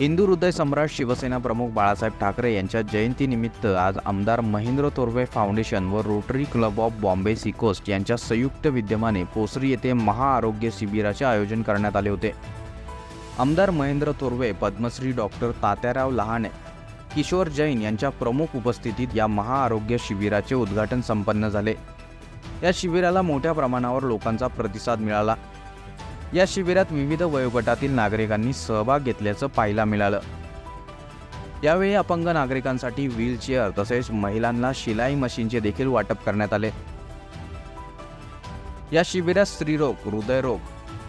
हिंदू हृदय सम्राट शिवसेना प्रमुख बाळासाहेब ठाकरे यांच्या जयंतीनिमित्त आज आमदार महेंद्र तोरवे फाउंडेशन व rotary club of Bombay seacoast यांच्या संयुक्त विद्यमाने पोसरी येथे महाआरोग्य शिबिराचे आयोजन करण्यात आले होते. आमदार महेंद्र तोरवे पद्मश्री डॉक्टर तात्याराव लहाणे किशोर जैन यांच्या प्रमुख उपस्थितीत या महाआरोग्य शिबिराचे उद्घाटन संपन्न झाले. या शिबिराला मोठ्या प्रमाणावर लोकांचा प्रतिसाद मिळाला. या शिबिरात विविध वयोगटातील नागरिकांनी सहभाग घेतल्याचं पाहायला मिळालं. यावेळी अपंग नागरिकांसाठी व्हीलचेअर तसेच महिलांना शिलाई मशीनचे देखील वाटप करण्यात आले. या शिबिरात स्त्रीरोग हृदयरोग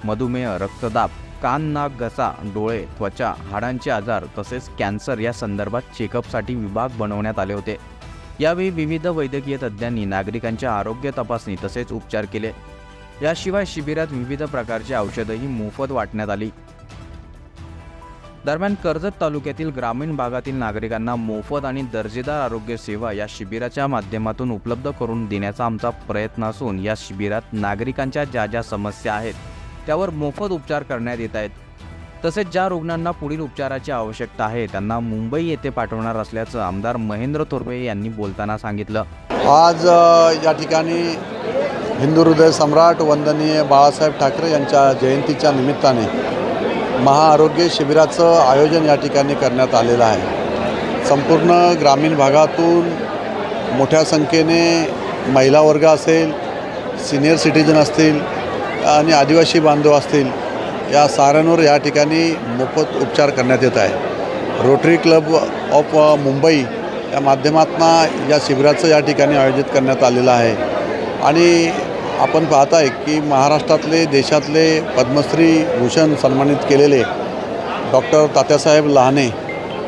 मधुमेह रक्तदाब कान नाक घसा डोळे त्वचा हाडांचे आजार तसेच कॅन्सर या संदर्भात चेकअपसाठी विभाग बनवण्यात आले होते. यावेळी विविध वैद्यकीय तज्ज्ञांनी नागरिकांच्या आरोग्य तपासणी तसेच उपचार केले. याशिवाय शिबिरात विविध प्रकारची औषधंही मोफत वाटण्यात आली. दरम्यान कर्जत तालुक्यातील ग्रामीण भागातील नागरिकांना मोफत आणि दर्जेदार आरोग्य सेवा या शिबिराच्या माध्यमातून उपलब्ध करून देण्याचा आमचा प्रयत्न असून या शिबिरात नागरिकांच्या ज्या ज्या समस्या आहेत त्यावर मोफत उपचार करण्यात येत आहेत. तसेच ज्या रुग्णांना पुढील उपचाराची आवश्यकता आहे त्यांना मुंबई येथे पाठवणार असल्याचं आमदार महेंद्र थोरवे यांनी बोलताना सांगितलं. आज या ठिकाणी हिंदू हृदय सम्राट वंदनीय बाळासाहेब ठाकरे यांच्या जयंतीच्या निमित्ताने महाआरोग्य शिबिराचं आयोजन या ठिकाणी करण्यात आलेलं आहे. संपूर्ण ग्रामीण भागातून मोठ्या संख्येने महिला वर्ग असेल सिनियर सिटीजन असतील आणि आदिवासी बांधव असतील या साऱ्यांवर या ठिकाणी मोफत उपचार करण्यात येत आहे. रोटरी क्लब ऑफ मुंबई या माध्यमातून या शिबिराचं या ठिकाणी आयोजित करण्यात आलेलं आहे. आणि आपण पाहत आहे की महाराष्ट्रातले देशातले पद्मश्री भूषण सन्मानित केलेले डॉक्टर तात्यासाहेब लहाने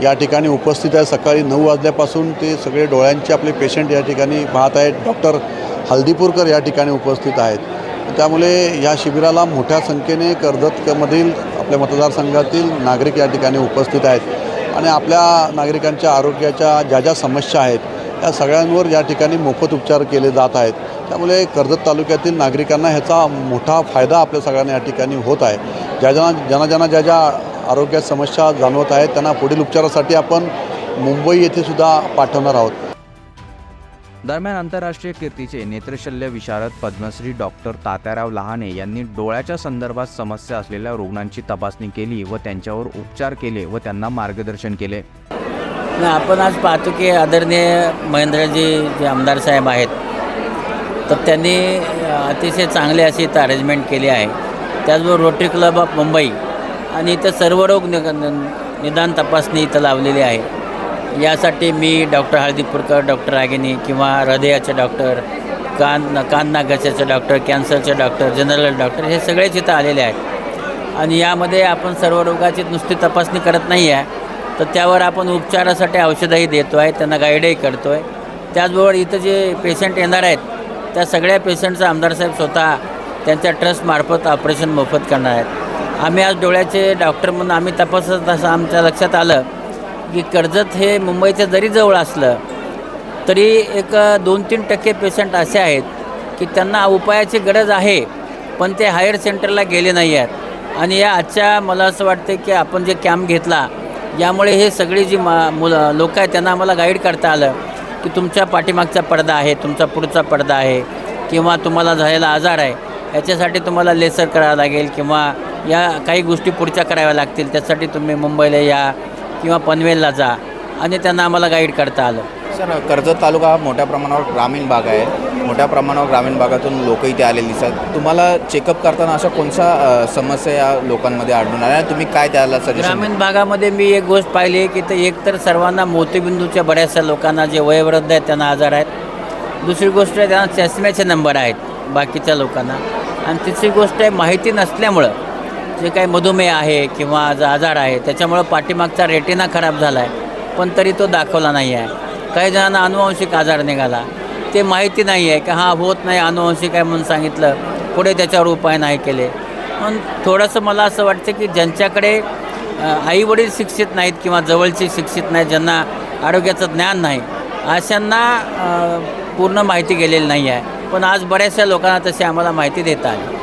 या ठिकाणी उपस्थित आहे सकाळी नऊ वाजल्यापासून ते सगळे डोळ्यांचे आपले पेशंट या ठिकाणी पाहत आहेत. डॉक्टर हल्दीपूरकर या ठिकाणी उपस्थित आहेत. त्यामुळे या शिबिराला मोठ्या संख्येने कर्जतमधील आपल्या मतदारसंघातील नागरिक या ठिकाणी उपस्थित आहेत. आणि आपल्या नागरिकांच्या आरोग्याच्या ज्या ज्या समस्या आहेत या सगळ्यांवर या ठिकाणी मोफत उपचार केले जात आहेत. त्यामुळे कर्जत तालुक्यातील नागरिकांना ह्याचा मोठा फायदा आपल्या सगळ्यांना या ठिकाणी होत आहे. ज्या ज्या ज्यांना ज्यांना ज्या ज्या आरोग्या समस्या जाणवत आहेत त्यांना पुढील उपचारासाठी आपण मुंबई येथे सुद्धा पाठवणार आहोत. दरम्यान आंतरराष्ट्रीय कीर्तीचे नेत्रशल्य विशारद पद्मश्री डॉक्टर तात्याराव लहाने यांनी डोळ्याच्या संदर्भात समस्या असलेल्या रुग्णांची तपासणी केली व त्यांच्यावर उपचार केले व त्यांना मार्गदर्शन केले. नाही, आपण आज पाहतो की आदरणीय महेंद्रजी जे आमदार साहेब आहेत तर त्यांनी अतिशय चांगली अशी इथं अरेंजमेंट केली आहे. त्याचबरोबर रोटरी क्लब ऑफ मुंबई आणि इथं सर्वरोग निग निदान तपासणी इथं लावलेली आहे. यासाठी मी डॉक्टर हळदीपूरकर डॉक्टर रागिनी किंवा हृदयाचे डॉक्टर कान कान नागाच्याचे डॉक्टर कॅन्सरचे डॉक्टर जनरल डॉक्टर हे सगळेच इथं आलेले आहेत. आणि यामध्ये आपण सर्व रोगाची नुसती तपासणी करत नाही आहे तर त्यावर आपण उपचारासाठी औषधंही देतो आहे त्यांना गाईडही करतो आहे त्याचबरोबर इथं जे पेशंट येणार आहेत त्या सगळ्या पेशंटचं आमदारसाहेब स्वतः त्यांच्या ट्रस्टमार्फत ऑपरेशन मोफत करणार आहेत. आम्ही आज डोळ्याचे डॉक्टर म्हणून आम्ही तपासत असं आमच्या लक्षात आलं की कर्जत हे मुंबईच्या जरी जवळ असलं तरी एक दोन तीन टक्के पेशंट असे आहेत की त्यांना उपायाची गरज आहे पण ते हायर सेंटरला गेले नाही आहेत आणि या आजच्या मला असं वाटतं की आपण जे कॅम्प घेतला यामुळे हे सगळी जी मा मुलं लोक आहेत त्यांना आम्हाला गाईड करता आलं की तुमच्या पाठीमागचा पडदा आहे तुमचा पुढचा पडदा आहे किंवा तुम्हाला झालेला आजार आहे याच्यासाठी तुम्हाला लेसर करावं लागेल किंवा या काही गोष्टी पुढच्या कराव्या लागतील त्यासाठी तुम्ही मुंबईला या किंवा पनवेलला जा आणि त्यांना आम्हाला गाईड करता आलं. सर कर्जत तालुका हा मोठ्या प्रमाणावर ग्रामीण भाग आहे. मोठ्या प्रमाणावर ग्रामीण भागातून लोक इथे आलेली दिसतात. तुम्हाला चेकअप करताना अशा कोणत्या समस्या या लोकांमध्ये आढळून आल्या? तुम्ही काय त्याला सजेशन ग्रामीण भागामध्ये मी एक गोष्ट पाहिली आहे की ते एकतर सर्वांना मोतीबिंदूच्या बऱ्याचशा लोकांना जे वयोवृद्ध आहेत त्यांना आजार आहेत. दुसरी गोष्ट आहे त्यांना चष्म्याचे नंबर आहेत बाकीच्या लोकांना. आणि तिसरी गोष्ट आहे माहिती नसल्यामुळं जे काही मधुमेह आहे किंवा जो आजार आहे त्याच्यामुळं पाठीमागचा रेटिना खराब झाला आहे पण तरी तो दाखवला नाही आहे. काही जणांना अनुवांशिक आजार निघाला. ते माहिती नाही आहे की हा होत नाही अनुवांशिक आहे म्हणून सांगितलं. पुढे त्याच्यावर उपाय नाही केले. पण थोडंसं मला असं वाटतं की ज्यांच्याकडे आईवडील शिक्षित नाहीत किंवा जवळचे शिक्षित नाहीत ज्यांना आरोग्याचं ज्ञान नाही अशांना पूर्ण माहिती गेलेली नाही आहे पण आज बऱ्याचशा लोकांना तशी आम्हाला माहिती देता आली.